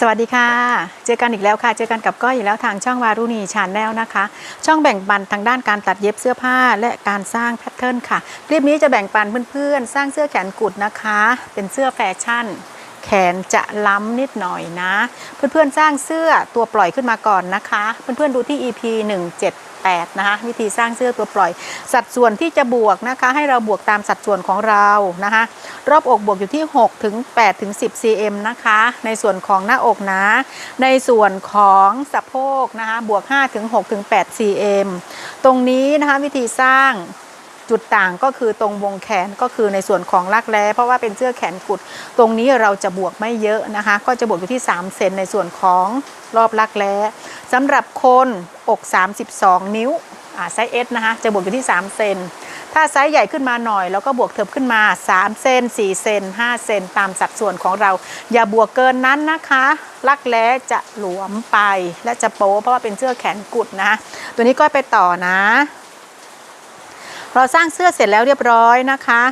สวัสดีค่ะ เจอกันอีกแล้วค่ะ เจอกันกับก้อยอีกแล้วทางช่องวารุณีชาแนลนะคะ ช่องแบ่งปันทางด้านการตัดเย็บเสื้อผ้าและการสร้างแพทเทิร์นค่ะ คลิปนี้จะแบ่งปันเพื่อนๆ สร้างเสื้อแขนกุดนะคะ เป็นเสื้อแฟชั่น แขนจะล้ำนิดหน่อยนะ เพื่อนๆ สร้างเสื้อตัวปล่อยขึ้นมาก่อนนะคะ เพื่อนๆ ดูที่ EP 8นะคะวิธีสร้างเสื้อตัวปล่อย สัดส่วนที่จะบวกนะคะ ให้เราบวกตามสัดส่วนของเรานะคะรอบอกบวกอยู่ที่6ถึง8ถึง10 cm นะคะ ในส่วนของหน้าอกนะ ในส่วนของสะโพกนะคะบวก5ถึง6ถึง8 cm ตรงนี้นะคะวิธีสร้างจุดต่างก็คือตรงวงแขนก็คือในส่วนของรักแร้เพราะว่าเป็นเสื้อแขนกุด ตรงนี้เราจะบวกไม่เยอะนะคะ ก็จะบวกอยู่ที่ 3 เซนในส่วนของรอบรักแร้ สำหรับคนอก 32 นิ้วไซส์ S นะคะ จะบวกอยู่ที่ 3 เซน ถ้าไซส์ใหญ่ขึ้นมาหน่อย แล้วก็บวกเถิบขึ้นมา 3 เซน 4 เซน 5 เซน ตามสัดส่วนของเรา อย่าบวกเกินนั้นนะคะ รักแร้จะหลวมไปและจะโป๊เพราะว่าเป็นเสื้อแขนกุดนะ ตัวนี้ก็ไปต่อนะ เราสร้างเสื้อเสร็จแล้วเรียบร้อยนะคะ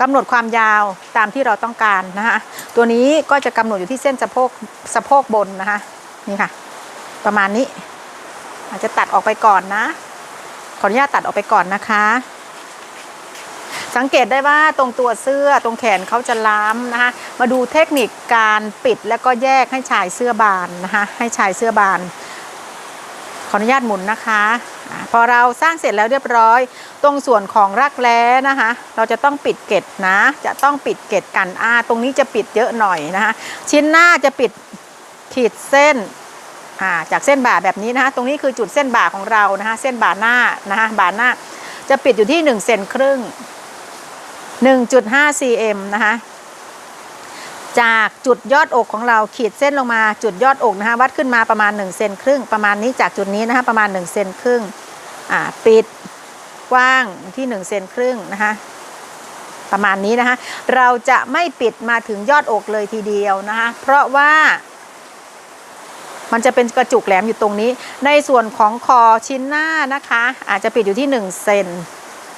กำหนดความยาวตามที่เราต้องการนะคะ ตัวนี้ก็จะกำหนดอยู่ที่เส้นสะโพกสะโพกบนนะคะ นี่ค่ะ ประมาณนี้ อาจจะตัดออกไปก่อนนะ ขออนุญาตตัดออกไปก่อนนะคะ สังเกตได้ว่าตรงตัวเสื้อตรงแขนเขาจะล้ำนะคะ มาดูเทคนิคการปิดแล้วก็แยกให้ชายเสื้อบานนะคะ ให้ชายเสื้อบาน ขออนุญาตหมุนนะคะพอเราสร้างเสร็จแล้วเรียบร้อย ตรงส่วนของรักแร้นะคะ เราจะต้องปิดเกล็ดนะ จะต้องปิดเกล็ดกันอาตรงนี้จะปิดเยอะหน่อยนะคะ ชิ้นหน้าจะปิดขีดเส้น จากเส้นบ่าแบบนี้นะคะตรงนี้คือจุดเส้นบ่าของเรานะคะเส้นบ่าหน้านะคะบ่าหน้าจะปิดอยู่ที่1เซนครึ่ง1.5 cm นะคะจากจุดยอดอกของเราขีดเส้นลงมาจุดยอดอกนะคะวัดขึ้นมาประมาณ1เซนครึ่งประมาณนี้จากจุดนี้นะคะประมาณ1เซนครึ่งอ่าปิดกว้างที่1เซนครึ่งนะคะประมาณนี้นะคะเราจะไม่ปิดมาถึงยอดอกเลยทีเดียวนะคะเพราะว่า มันจะเป็นกระจุกแหลมอยู่ตรงนี้ ในส่วนของคอชิ้นหน้านะคะ อาจจะปิดอยู่ที่1เซน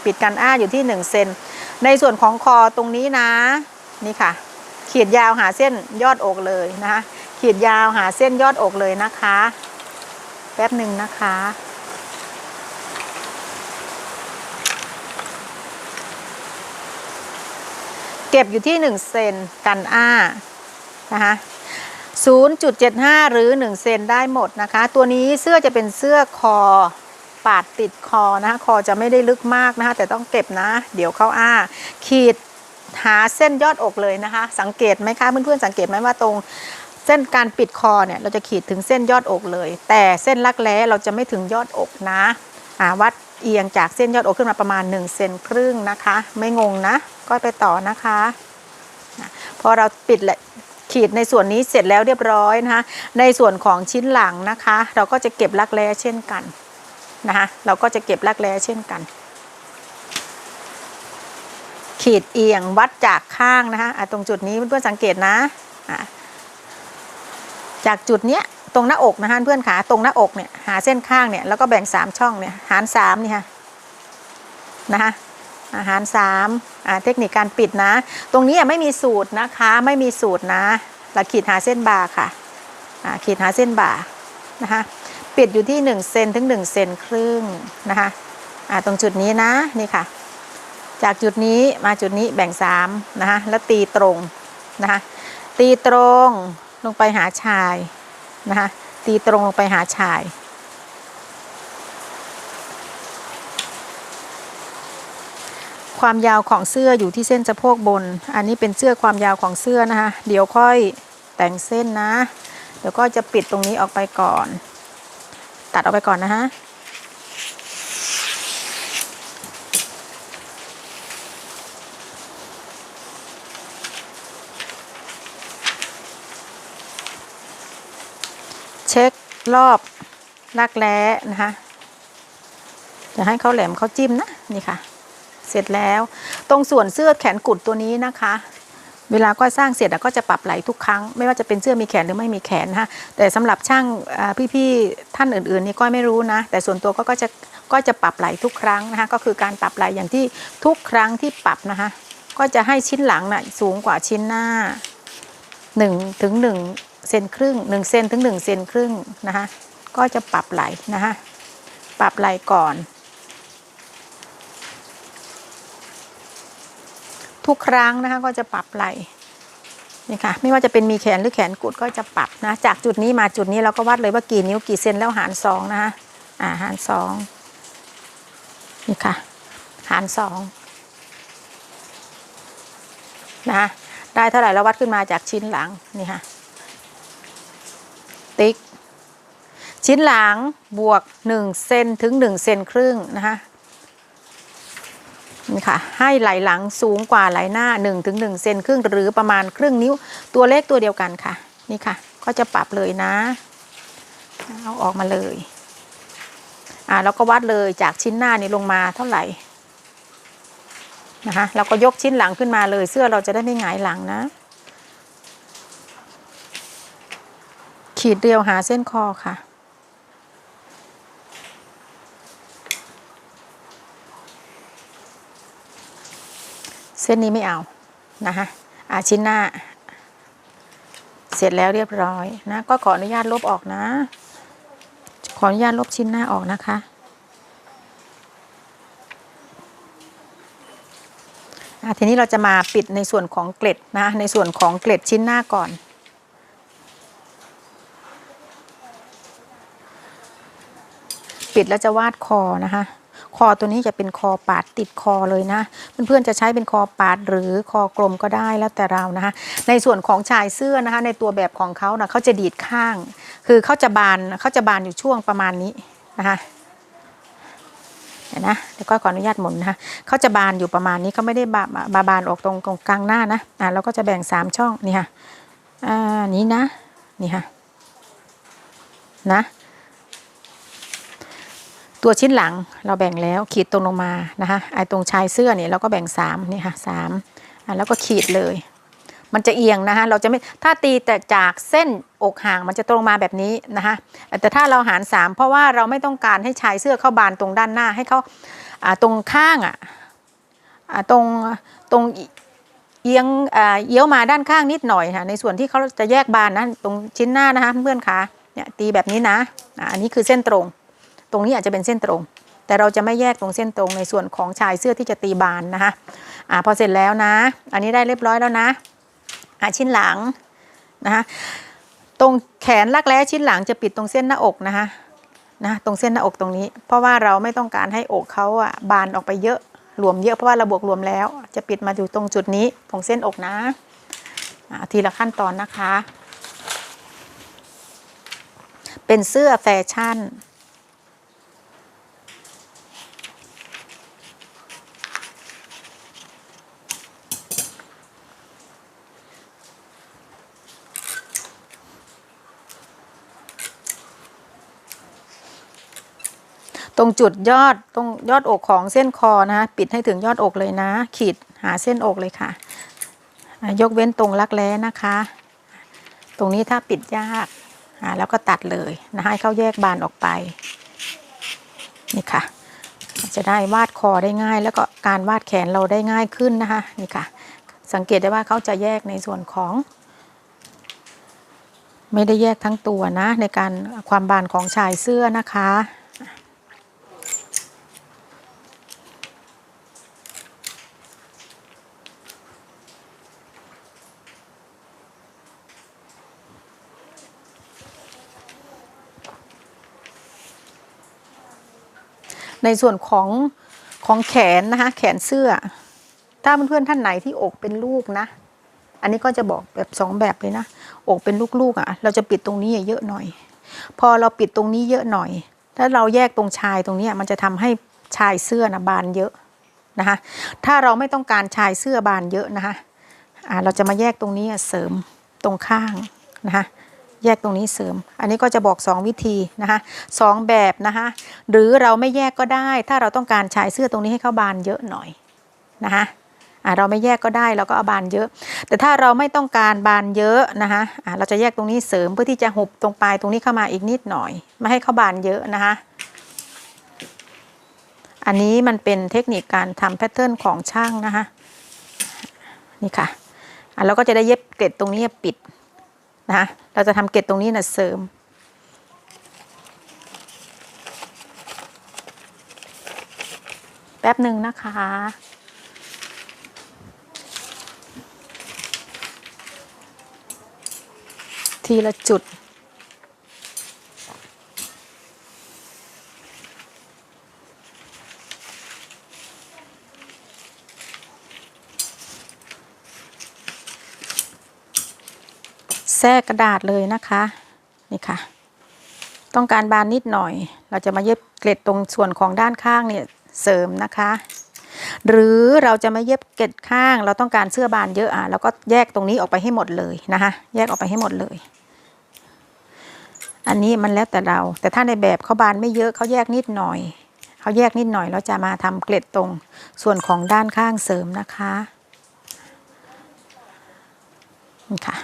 ปิดกันอ้าอยู่ที่1เซนในส่วนของคอตรงนี้นะ นี่ค่ะ ขีดยาวหาเส้นยอดอกเลยนะคะขีดยาวหาเส้นยอดอกเลยนะคะ แป๊บหนึ่งนะคะ เก็บอยู่ที่1เซนกันอ้านะคะ 0.75 หรือ 1 เซนได้หมดนะคะ ตัวนี้เสื้อจะเป็นเสื้อคอปาดติดคอนะคะคอจะไม่ได้ลึกมากนะคะ แต่ต้องเก็บนะ เดี๋ยวเข้าอ้า ขีดหาเส้นยอดอกเลยนะคะ สังเกตไหมคะเพื่อนๆสังเกตไหมว่าตรงเส้นการปิดคอเนี่ยเราจะขีดถึงเส้นยอดอกเลย แต่เส้นรักแร้เราจะไม่ถึงยอดอกนะวัดเอียงจากเส้นยอดอกขึ้นมาประมาณ1เซนครึ่งนะคะ ไม่งงนะ ก็ไปต่อนะคะนะพอเราปิดแหละ ขีดในส่วนนี้เสร็จแล้วเรียบร้อยนะคะ ในส่วนของชิ้นหลังนะคะ เราก็จะเก็บรักแร้เช่นกันนะคะ เราก็จะเก็บรักแร้เช่นกัน ขีดเอียงวัดจากข้างนะคะะตรงจุดนี้เพื่อนๆสังเกตนะะจากจุดเนี้ยตรงหน้าอกนะคะเพื่อนขาตรงหน้าอกเนี่ยหาเส้นข้างเนี่ยแล้วก็แบ่งสามช่องเนี่ยหารสามนี่ค่ะนะคะ อาหารสามอ่าเทคนิคการปิดนะ ตรงนี้ไม่มีสูตรนะคะ ไม่มีสูตรนะเราขีดหาเส้นบาค่ะอ่าขีดหาเส้นบานะคะปิดอยู่ที่1เซนถึง1เซนครึ่งนะคะอ่าตรงจุดนี้นะนี่ค่ะ จากจุดนี้มาจุดนี้แบ่ง3นะคะแล้วตีตรงนะคะตีตรงลงไปหาชายนะคะตีตรงลงไปหาชาย ความยาวของเสื้ออยู่ที่เส้นสะโพกบน อันนี้เป็นเสื้อความยาวของเสื้อนะคะ เดี๋ยวค่อยแต่งเส้นนะ เดี๋ยวก็จะปิดตรงนี้ออกไปก่อน ตัดออกไปก่อนนะฮะเช็ครอบรักแร้นะคะจะให้เขาแหลมเขาจิ้มนะ นี่ค่ะ เสร็จแล้ว ตรงส่วนเสื้อแขนกุดตัวนี้นะคะ เวลาก็สร้างเสร็จก็จะปรับไหลทุกครั้ง ไม่ว่าจะเป็นเสื้อมีแขนหรือไม่มีแขนนะแต่สำหรับช่างพี่ๆท่านอื่นๆนี่ก็ไม่รู้นะ แต่ส่วนตัวก็จะก็จะปรับไหลทุกครั้งนะคะก็คือการปรับไหลอย่างที่ทุกครั้งที่ปรับนะคะ ก็จะให้ชิ้นหลังน่ะสูงกว่าชิ้นหน้า1ถึง1เซนครึ่งหนึ่งเซนถึงหนึ่งเซนครึ่งนะคะก็จะปรับไหลนะคะปรับไหลก่อน ทุกครั้งนะคะก็จะปรับไหลนี่ค่ะไม่ว่าจะเป็นมีแขนหรือแขนกุดก็จะปรับนะจากจุดนี้มาจุดนี้เราก็วัดเลยว่ากี่นิ้วกี่เซนแล้วหารสองนะคะอ่าหารสองนี่ค่ะหารสองนะคะได้เท่าไหร่เราวัดขึ้นมาจากชิ้นหลังนี่ค่ะติ๊กชิ้นหลังบวก1เซนถึง1เซนครึ่งนะคะ นี่ค่ะให้ไหลหลังสูงกว่าไหลหน้า1ถึง1เซนครึ่งหรือประมาณครึ่งนิ้วตัวเลขตัวเดียวกันค่ะ นี่ค่ะ ก็จะปรับเลยนะ เอาออกมาเลยอ่าแล้วก็วัดเลยจากชิ้นหน้านี่ลงมาเท่าไหร่นะคะเราก็ยกชิ้นหลังขึ้นมาเลย เสื้อเราจะได้ไม่หงายหลังนะ ขีดเดียวหาเส้นคอค่ะ ส้นนี้ไม่เอานะคะอาชิ้นหน้า เสร็จแล้วเรียบร้อยนะก็ขออนุญาตลบออกนะ ขออนุญาตลบชิ้นหน้าออกนะคะ ทีนี้เราจะมาปิดในส่วนของเกล็ดนะในส่วนของเกล็ดชิ้นหน้าก่อนปิดแล้วจะวาดคอนะคะ คอตัวนี้จะเป็นคอปาดติดคอเลยนะ เพื่อนๆจะใช้เป็นคอปาดหรือคอกลมก็ได้แล้วแต่เรานะคะ ในส่วนของชายเสื้อนะคะ ในตัวแบบของเขานะเขาจะดีดข้าง คือเขาจะบานเขาจะบานอยู่ช่วงประมาณนี้นะคะเดี๋ยวนะเดี๋ยวก็ขออนุญาตหมุนนะคะเขาจะบานอยู่ประมาณนี้เขาไม่ได้บาบาบานออกตรงตรงกลางหน้านะอ่าเราก็จะแบ่งสามช่องนี่ค่ะอ่านี้นะนี่ค่ะนะ ตัวชิ้นหลังเราแบ่งแล้วขีดตรงลงมานะคะไอ้ตรงชายเสื้อเนี่ยเราก็แบ่งสามนี่ค่ะสามอ่าแล้วก็ขีดเลย มันจะเอียงนะคะเราจะไม่ถ้าตีแต่จากเส้นอกห่างมันจะตรงมาแบบนี้นะคะแต่ถ้าเราหารสามเพราะว่าเราไม่ต้องการให้ชายเสื้อเข้าบานตรงด้านหน้าให้เขาอ่าตรงข้างอะอ่าตรงตรงเอียงอ่าเอี้ยวมาด้านข้างนิดหน่อยค่ะในส่วนที่เขาจะแยกบานนะตรงชิ้นหน้านะคะเพื่อนคะเนี่ยตีแบบนี้นะอ่าอันนี้คือเส้นตรง ตรงนี้อาจจะเป็นเส้นตรง แต่เราจะไม่แยกตรงเส้นตรงในส่วนของชายเสื้อที่จะตีบานนะคะอ่าพอเสร็จแล้วนะ อันนี้ได้เรียบร้อยแล้วนะอ่าชิ้นหลังนะคะตรงแขนรักแร้ชิ้นหลังจะปิดตรงเส้นหน้าอกนะคะนะตรงเส้นหน้าอกตรงนี้ เพราะว่าเราไม่ต้องการให้อกเขาอะบานออกไปเยอะรวมเยอะเพราะว่าเราบวกรวมแล้ว จะปิดมาอยู่ตรงจุดนี้ตรงเส้นอกนะอ่าทีละขั้นตอนนะคะ เป็นเสื้อแฟชั่น ตรงจุดยอดตรงยอดอกของเส้นคอนะคะปิดให้ถึงยอดอกเลยนะ ขีดหาเส้นอกเลยค่ะ ยกเว้นตรงรักแร้นะคะ ตรงนี้ถ้าปิดยากแล้วก็ตัดเลยนะคะให้เขาแยกบานออกไปนี่ค่ะ จะได้วาดคอได้ง่าย แล้วก็การวาดแขนเราได้ง่ายขึ้นนะคะนี่ค่ะ สังเกตได้ว่าเขาจะแยกในส่วนของไม่ได้แยกทั้งตัวนะ ในการความบานของชายเสื้อนะคะ ในส่วนของของแขนนะคะแขนเสื้อ ถ้าเพื่อนๆท่านไหนที่อกเป็นลูกนะ อันนี้ก็จะบอกแบบสองแบบเลยนะ อกเป็นลูกๆอะ เราจะปิดตรงนี้เยอะหน่อย พอเราปิดตรงนี้เยอะหน่อย ถ้าเราแยกตรงชายตรงนี้มันจะทำให้ชายเสื้อนะบานเยอะนะคะ ถ้าเราไม่ต้องการชายเสื้อบานเยอะนะคะอ่าเราจะมาแยกตรงนี้เสริมตรงข้างนะคะ แยกตรงนี้เสริม อันนี้ก็จะบอก 2 วิธีนะคะสองแบบนะคะหรือเราไม่แยกก็ได้ ถ้าเราต้องการชายเสื้อตรงนี้ให้เข้าบานเยอะหน่อยนะคะเราไม่แยกก็ได้เราก็เอาบานเยอะ แต่ถ้าเราไม่ต้องการบานเยอะนะคะเราจะแยกตรงนี้เสริมเพื่อที่จะหุบตรงปลายตรงนี้เข้ามาอีกนิดหน่อย ไม่ให้เข้าบานเยอะนะคะอันนี้มันเป็นเทคนิคการทำแพทเทิร์นของช่างนะคะนี่ค่ะเราก็จะได้เย็บเกล็ดตรงนี้ปิด นะคะเราจะทำเกล็ดตรงนี้นะเสริม แป๊บหนึ่งนะคะทีละจุด รกกระดาษเลยนะคะนี่ค่ะ ต้องการบานนิดหน่อย เราจะมาเย็บเกล็ดตรงส่วนของด้านข้างเนี่ยเสริมนะคะ หรือเราจะมาเย็บเกล็ดข้าง เราต้องการเสื้อบานเยอะอะเราก็แยกตรงนี้ออกไปให้หมดเลยนะคะ แยกออกไปให้หมดเลย อันนี้มันแล้วแต่เรา แต่ถ้าในแบบเขาบานไม่เยอะเขาแยกนิดหน่อยเขาแยกนิดหน่อยเราจะมาทำเกล็ดตรงส่วนของด้านข้างเสริมนะคะนี่ค่ะ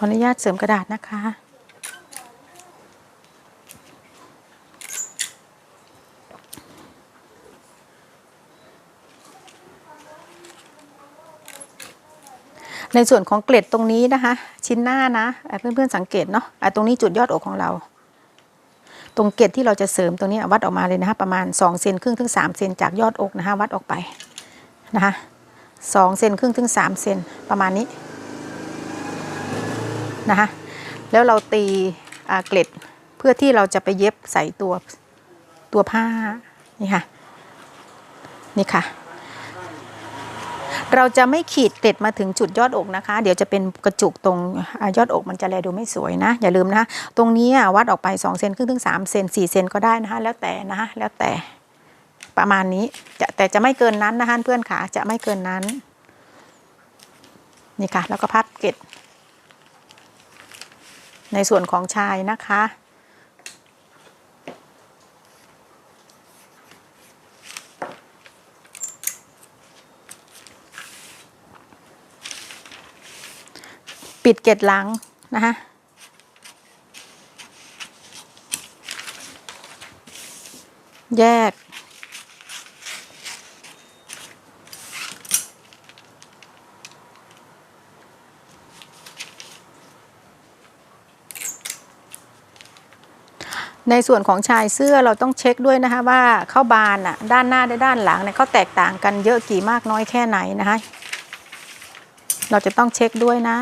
ขออนุญาตเสริมกระดาษนะคะ ในส่วนของเกล็ดตรงนี้นะคะ ชิ้นหน้านะเพื่อนๆสังเกตเนาะะตรงนี้จุดยอดอกของเรา ตรงเกล็ดที่เราจะเสริมตรงนี้วัดออกมาเลยนะคะ ประมาณ2เซนครึ่งถึง3เซนจากยอดอกนะคะ วัดออกไปนะคะ2เซนครึ่งถึง3เซนประมาณนี้ นะคะแล้วเราตีเกล็ดเพื่อที่เราจะไปเย็บใส่ตัวตัวผ้านี่ค่ะนี่ค่ะ เราจะไม่ขีดเกล็ดมาถึงจุดยอดอกนะคะ เดี๋ยวจะเป็นกระจุกตรงอยอดอกมันจะแลดูไม่สวยนะ อย่าลืมนะคะตรงนี้วัดออกไป2เซนครึ่งถึง3เซน4เซนก็ได้นะคะแล้วแต่นะคะแล้วแต่ประมาณนี้จะแต่จะไม่เกินนั้นนะคะเพื่อนขาจะไม่เกินนั้น นี่ค่ะ แล้วก็พับเกล็ด ในส่วนของชายนะคะ ปิดเกล็ดหลังนะคะแยก ในส่วนของชายเสื้อเราต้องเช็คด้วยนะคะว่าเข้าบานอะด้านหน้าและด้านหลังเนี่ยเขาแตกต่างกันเยอะกี่มากน้อยแค่ไหนนะคะ เราจะต้องเช็คด้วยนะ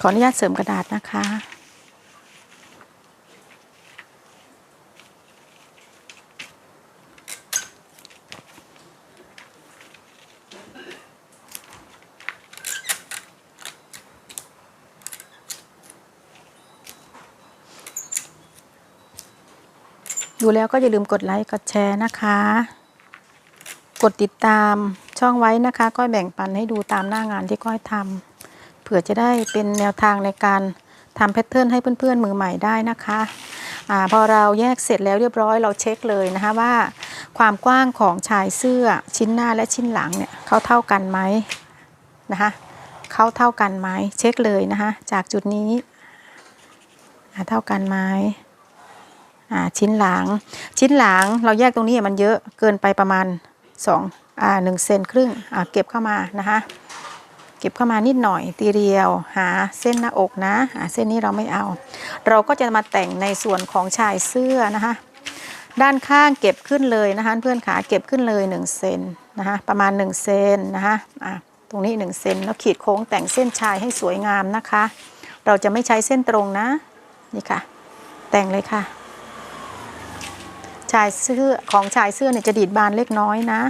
ขออนุญาตเสริมกระดาษนะคะ ดูแล้วก็อย่าลืมกดไลค์กดแชร์นะคะ กดติดตามช่องไว้นะคะ ก้อยแบ่งปันให้ดูตามหน้างานที่ก้อยทำเผื่อจะได้เป็นแนวทางในการทำแพทเทิร์นให้เพื่อนๆมือใหม่ได้นะคะอพอเราแยกเสร็จแล้วเรียบร้อยเราเช็คเลยนะคะว่า ความกว้างของชายเสื้อชิ้นหน้าและชิ้นหลังเนี่ยเขาเท่ากันไหมนะคะเขาเท่ากันไหมเช็คเลยนะคะจากจุดนี้อ่าเท่ากันไหม อ่าชิ้นหลัง ชิ้นหลังเราแยกตรงนี้มันเยอะเกินไปประมาณ2อ่าหนึ่งเซนครึ่งอ่าเก็บเข้ามานะคะเก็บเข้ามานิดหน่อยตีเรียว หาเส้นหน้าอกนะหาเส้นนี้เราไม่เอา เราก็จะมาแต่งในส่วนของชายเสื้อนะคะด้านข้างเก็บขึ้นเลยนะคะเพื่อนขาเก็บขึ้นเลย1เซนนะคะประมาณ1เซนนะคะอ่าตรงนี้1เซนแล้วขีดโค้งแต่งเส้นชายให้สวยงามนะคะ เราจะไม่ใช้เส้นตรงนะนี่ค่ะ แต่งเลยค่ะ ชายเสื้อของชายเสื้อเนี่ยจะดีดบานเล็กน้อยนะ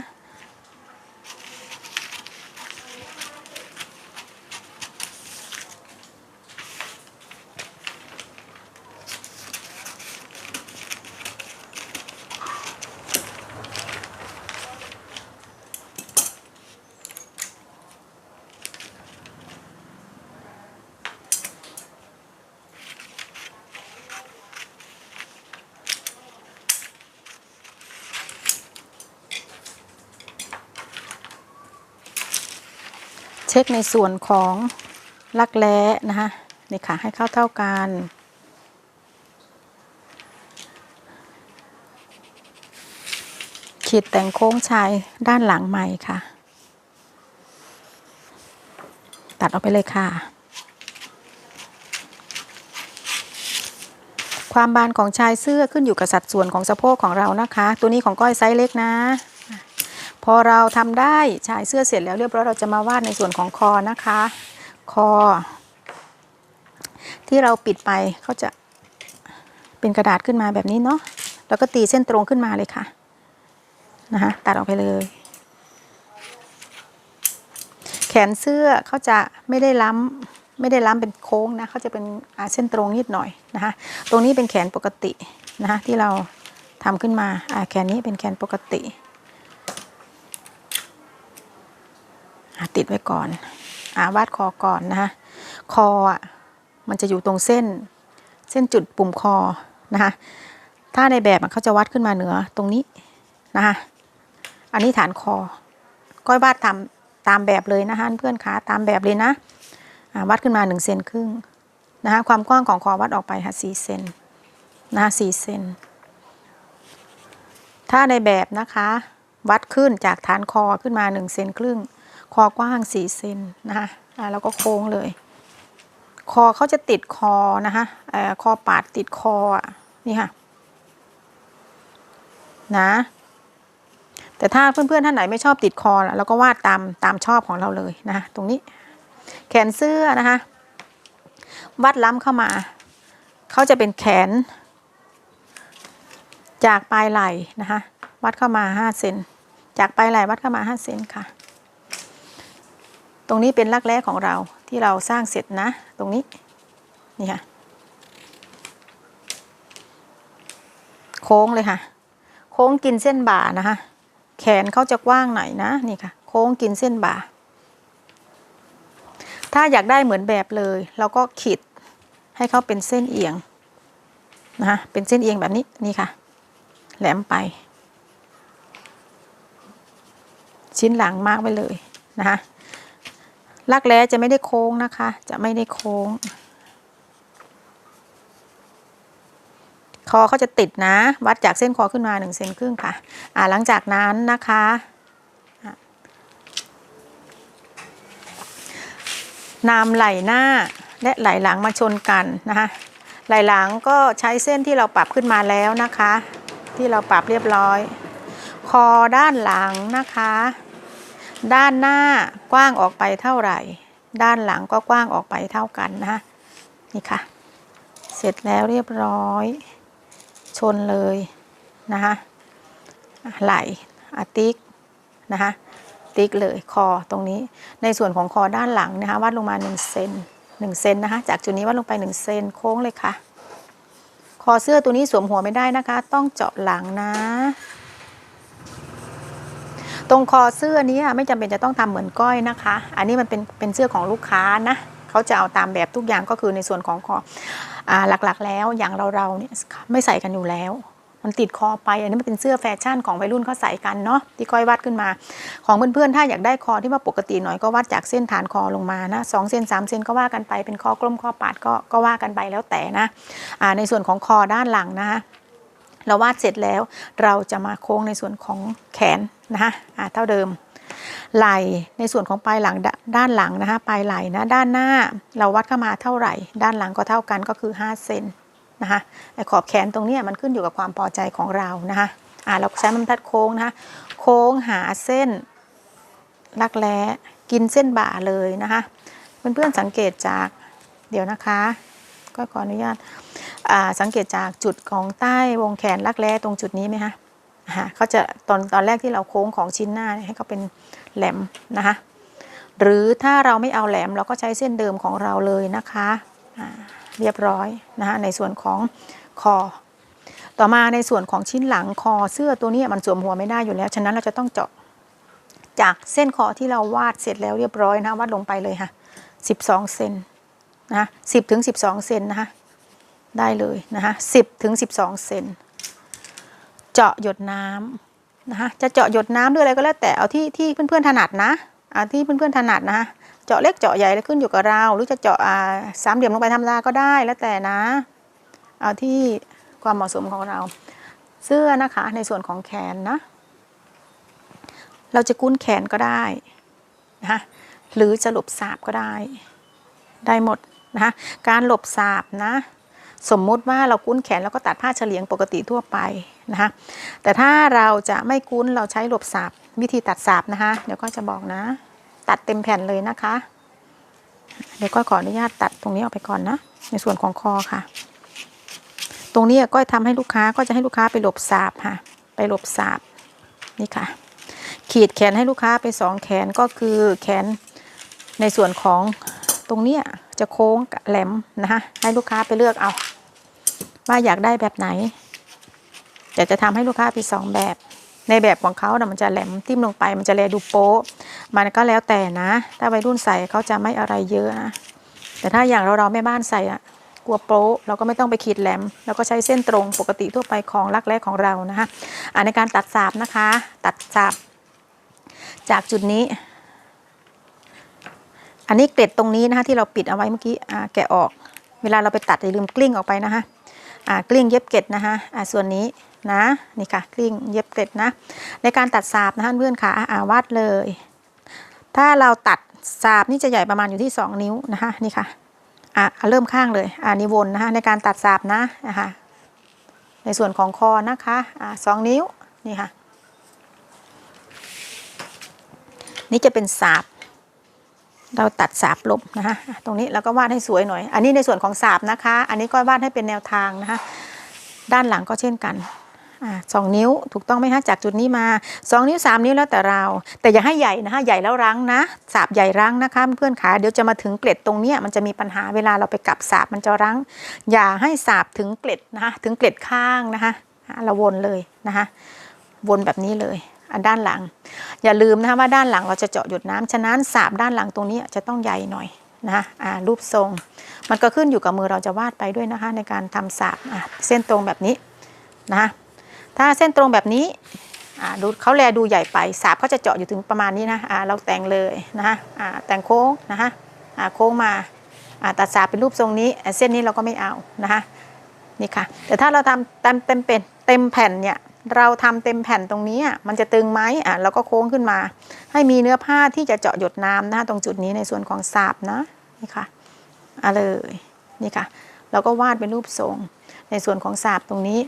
เช็คในส่วนของลักแร้นะคะนี่ค่ะให้เข้าเท่ากันขีดแต่งโค้งชายด้านหลังใหม่ค่ะ ตัดออกไปเลยค่ะ ความบานของชายเสื้อขึ้นอยู่กับสัดส่วนของสะโพกของเรานะคะ ตัวนี้ของก้อยไซส์เล็กนะ พอเราทำได้ชายเสื้อเสร็จแล้วเรียบร้อยเราจะมาวาดในส่วนของคอนะคะ คอ ที่เราปิดไปเขาจะเป็นกระดาษขึ้นมาแบบนี้เนาะแล้วก็ตีเส้นตรงขึ้นมาเลยค่ะนะคะตัดออกไปเลย แขนเสื้อเขาจะไม่ได้ล้ำไม่ได้ล้ำเป็นโค้งนะเขาจะเป็นเส้นตรงนิดหน่อยนะคะตรงนี้เป็นแขนปกตินะคะที่เราทำขึ้นมาแขนนี้เป็นแขนปกติอะ ติดไว้ก่อนอาวาดคอก่อนนะคะคออะมันจะอยู่ตรงเส้น เส้นจุดปุ่มคอนะคะถ้าในแบบอะเขาจะวัดขึ้นมาเหนือตรงนี้นะคะอันนี้ฐานคอ ก้อยวาดตามตามแบบเลยนะคะเพื่อนคะตามแบบเลยนะอาวัดขึ้นมา1เซนครึ่งนะคะความกว้างของคอวัดออกไปค่ะ4เซนนะคะ4เซนถ้าในแบบนะคะ วัดขึ้นจากฐานคอขึ้นมา1เซนครึ่ง คอกว้าง4เซนนะคะแล้วก็โค้งเลย คอเขาจะติดคอนะคะอคอปาดติดคออะนี่ค่ะนะแต่ถ้าเพื่อนๆท่านไหนไม่ชอบติดคอเราก็วาดตามตามชอบของเราเลยนะตรงนี้ แขนเสื้อนะคะวัดล้ำเข้ามาเขาจะเป็นแขน จากปลายไหล่นะคะวัดเข้ามา5เซนจากปลายไหล่วัดเข้ามา5เซนค่ะ รงนี้เป็นรักแร้ของเราที่เราสร้างเสร็จนะ ตรงนี้นี่ค่ะโค้งเลยค่ะ โค้งกินเส้นบ่านะคะ แขนเขาจะกว้างหน่อยนะนี่ค่ะ โค้งกินเส้นบ่า ถ้าอยากได้เหมือนแบบเลย เราก็ขีดให้เขาเป็นเส้นเอียงนะคะเป็นเส้นเอียงแบบนี้นี่ค่ะ แหลมไป ชิ้นหลังมากไว้เลยนะคะ ลักแร้จะไม่ได้โค้งนะคะ จะไม่ได้โค้ง คอเขาจะติดนะ วัดจากเส้นคอขึ้นมา1เซนครึ่งค่ะ อ่าหลังจากนั้นนะคะอะนำไหล่หน้าและไหล่หลังมาชนกันนะคะไหล่หลังก็ใช้เส้นที่เราปรับขึ้นมาแล้วนะคะ ที่เราปรับเรียบร้อย คอด้านหลังนะคะ ด้านหน้ากว้างออกไปเท่าไหร่ ด้านหลังก็กว้างออกไปเท่ากันนะนี่ค่ะ เสร็จแล้วเรียบร้อย ชนเลยนะคะไหลอติ๊กนะคะติ๊กเลยคอตรงนี้ ในส่วนของคอด้านหลังนะคะวัดลงมา1เซน1เซนนะคะจากจุดนี้วัดลงไป1เซนโค้งเลยค่ะ คอเสื้อตัวนี้สวมหัวไม่ได้นะคะ ต้องเจาะหลังนะ ตรงคอเสื้อนี้ไม่จำเป็นจะต้องทำเหมือนก้อยนะคะ อันนี้มันเป็นเป็นเสื้อของลูกค้านะเขาจะเอาตามแบบทุกอย่างก็คือในส่วนของคออหลักๆ แล้วอย่างเราเราเนี่ยไม่ใส่กันอยู่แล้ว มันติดคอไป อันนี้มันเป็นเสื้อแฟชั่นของวัยรุ่นเขาใส่กันเนาะที่ก้อยวัดขึ้นมา ของเพื่อนๆถ้าอยากได้คอที่ว่าปกติหน่อยก็วัดจากเส้นฐานคอลงมานะสองเซนสามเซนก็ว่ากันไปเป็นคอกลมคอปาดก็ก็ว่ากันไปแล้วแต่นะในส่วนของคอด้านหลังนะคะ เราวาดเสร็จแล้วเราจะมาโค้งในส่วนของแขนนะคะเท่าเดิม ไหล่ในส่วนของปลายหลังดด้านหลังนะคะปลายไหล่นะด้านหน้าเราวัดเข้ามาเท่าไหร่ ด้านหลังก็เท่ากันก็คือ5เซนนะคะไอขอบแขนตรงนี้มันขึ้นอยู่กับความพอใจของเรานะคะอ่าเราใช้มันทัดโค้งนะคะโค้งหาเส้นรักแร้กินเส้นบ่าเลยนะคะเพื่อนๆสังเกตจากเดี๋ยวนะคะ ก็ขออนุญาต สังเกตจากจุดของใต้วงแขนรักแร้ตรงจุดนี้ไหมคะเขาจะตอนตอนแรกที่เราโค้งของชิ้นหน้าให้เขาเป็นแหลมนะคะหรือถ้าเราไม่เอาแหลมเราก็ใช้เส้นเดิมของเราเลยนะคะเรียบร้อยนะคะในส่วนของคอ ต่อมาในส่วนของชิ้นหลังคอเสื้อตัวนี้มันสวมหัวไม่ได้อยู่แล้ว ฉะนั้นเราจะต้องเจาะจากเส้นคอที่เราวาดเสร็จแล้วเรียบร้อยนะวาดลงไปเลยค่ะ12เซนนะ10ถึง12เซนนะคะ ได้เลยนะคะ10ถึง12เซนเจาะหยดน้ำนะคะจะเจาะหยดน้ำหรืออะไรก็แล้วแต่เอาที่ที่เพื่อนๆถนัดนะเอาที่เพื่อนๆถนัดนะคะเจาะเล็กเจาะใหญ่แล้วขึ้นอยู่กับเรา หรือจะเจาะาสามเหลี่ยมลงไปธรรมดาก็ได้แล้วแต่นะ เอาที่ความเหมาะสมของเรา เสื้อนะคะในส่วนของแขนนะ เราจะกุ้นแขนก็ได้นะคะหรือจะหลบสาบก็ได้ ได้หมดนะคะการหลบสาบนะ สมมุติว่าเรากุ้นแขนแล้วก็ตัดผ้าเฉลียงปกติทั่วไปนะคะแต่ถ้าเราจะไม่กุ้นเราใช้หลบสาบวิธีตัดสาบนะคะเดี๋ยวก็จะบอกนะ ตัดเต็มแผ่นเลยนะคะ เดี๋ยวก็ขออนุญาตตัดตรงนี้ออกไปก่อนนะ ในส่วนของคอค่ะ ตรงนี้ก็ทำให้ลูกค้าก็จะให้ลูกค้าไปหลบสาบค่ะ ไปหลบสาบนี่ค่ะ ขีดแขนให้ลูกค้าไปสองแขนก็คือแขนในส่วนของตรงเนี้ยจะโค้งแหลมนะคะให้ลูกค้าไปเลือกเอา ว่าอยากได้แบบไหนจะจะทำให้ลูกค้าไปสองแบบ ในแบบของเขานะมันจะแหลมทิ่มลงไป มันจะแลดูโป๊ะมันก็แล้วแต่นะ ถ้าวัยรุ่นใส่เขาจะไม่อะไรเยอะนะแต่ถ้าอย่างเราเราแม่บ้านใส่อะกลัวโป๊ะเราก็ไม่ต้องไปขีดแหลมเราก็ใช้เส้นตรงปกติทั่วไปของรักแรกของเรานะคะอ่าในการตัดสาบนะคะ ตัดสาบจากจุดนี้ อันนี้เกล็ดตรงนี้นะคะที่เราปิดเอาไว้เมื่อกี้แกะออก เวลาเราไปตัดอย่าลืมกลิ้งออกไปนะคะ กลิ้งเย็บเกล็ดนะคะอ่าส่วนนี้นะนี่ค่ะกลิ้งเย็บเกล็ดนะในการตัดสาบนะคะเพื่อนค่ะอาวาดเลย ถ้าเราตัดสาบนี่จะใหญ่ประมาณอยู่ที่ 2 นิ้วนะคะนี่ค่ะอะเริ่มข้างเลยอ่านี่วนนะคะในการตัดสาบนะนะคะในส่วนของคอนะคะอ่าสองนิ้วนี่ค่ะนี่จะเป็นสาบ เราตัดสาบลบนะคะตรงนี้เราก็วาดให้สวยหน่อย อันนี้ในส่วนของสาบนะคะ อันนี้ก็วาดให้เป็นแนวทางนะคะ ด้านหลังก็เช่นกันอ่าสองนิ้วถูกต้องไหมคะจากจุดนี้มาสองนิ้วสามนิ้วแล้วแต่เรา แต่อย่าให้ใหญ่นะคะใหญ่แล้วรั้งนะสาบใหญ่รั้งนะคะเพื่อนขาเดี๋ยวจะมาถึงเกล็ดตรงเนี้ยมันจะมีปัญหาเวลาเราไปกลับสาบมันจะรั้ง อย่าให้สาบถึงเกล็ดนะคะถึงเกล็ดข้างนะคะอะเราวนเลยนะคะวนแบบนี้เลย ด้านหลัง อย่าลืมนะคะว่าด้านหลังเราจะเจาะหยดน้ำฉะนั้นสาบด้านหลังตรงนี้จะต้องใหญ่หน่อยนะคะอ่ารูปทรง มันก็ขึ้นอยู่กับมือเราจะวาดไปด้วยนะคะ ในการทำสาบอะเส้นตรงแบบนี้นะคะถ้าเส้นตรงแบบนี้อ่าดูเขาแลดูใหญ่ไปสาบเขาจะเจาะอยู่ถึงประมาณนี้นะอ่าเราแต่งเลยนะคะอ่าแต่งโค้งนะคะอ่าโค้งมาอ่าตัดสาบเป็นรูปทรงนี้ เส้นนี้เราก็ไม่เอานะคะนี่ค่ะแต่ถ้าเราทำเต็มเต็มเป็นเต็มแผ่นเนี่ย เราทำเต็มแผ่นตรงนี้มันจะตึงไหมอะเราก็โค้งขึ้นมา ให้มีเนื้อผ้าที่จะเจาะหยดน้ำนะคะตรงจุดนี้ในส่วนของสาบนะนี่ค่ะอะเลยนี่ค่ะเราก็วาดเป็นรูปทรง ในส่วนของสาบตรงนี้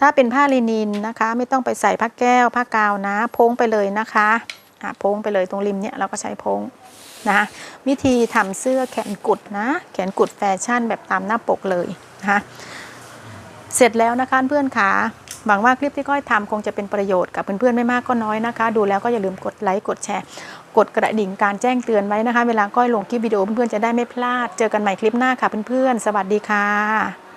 ถ้าเป็นผ้าลินินนะคะ ไม่ต้องไปใส่ผ้าแก้วผ้ากาวนะโพ้งไปเลยนะคะอะโพ้งไปเลยตรงริมเนี่ยเราก็ใช้โพ้งนะคะวิธีทำเสื้อแขนกุดนะ แขนกุดแฟชั่นแบบตามหน้าปกเลยนะคะเสร็จแล้วนะคะเพื่อนขา หวังว่าคลิปที่ก้อยทำคงจะเป็นประโยชน์กับเพื่อนๆไม่มากก็น้อยนะคะ ดูแล้วก็อย่าลืมกดไลค์กดแชร์ กดกระดิ่งการแจ้งเตือนไว้นะคะ เวลาก้อยลงคลิปวิดีโอเพื่อนๆจะได้ไม่พลาด เจอกันใหม่คลิปหน้าค่ะเพื่อนๆสวัสดีค่ะ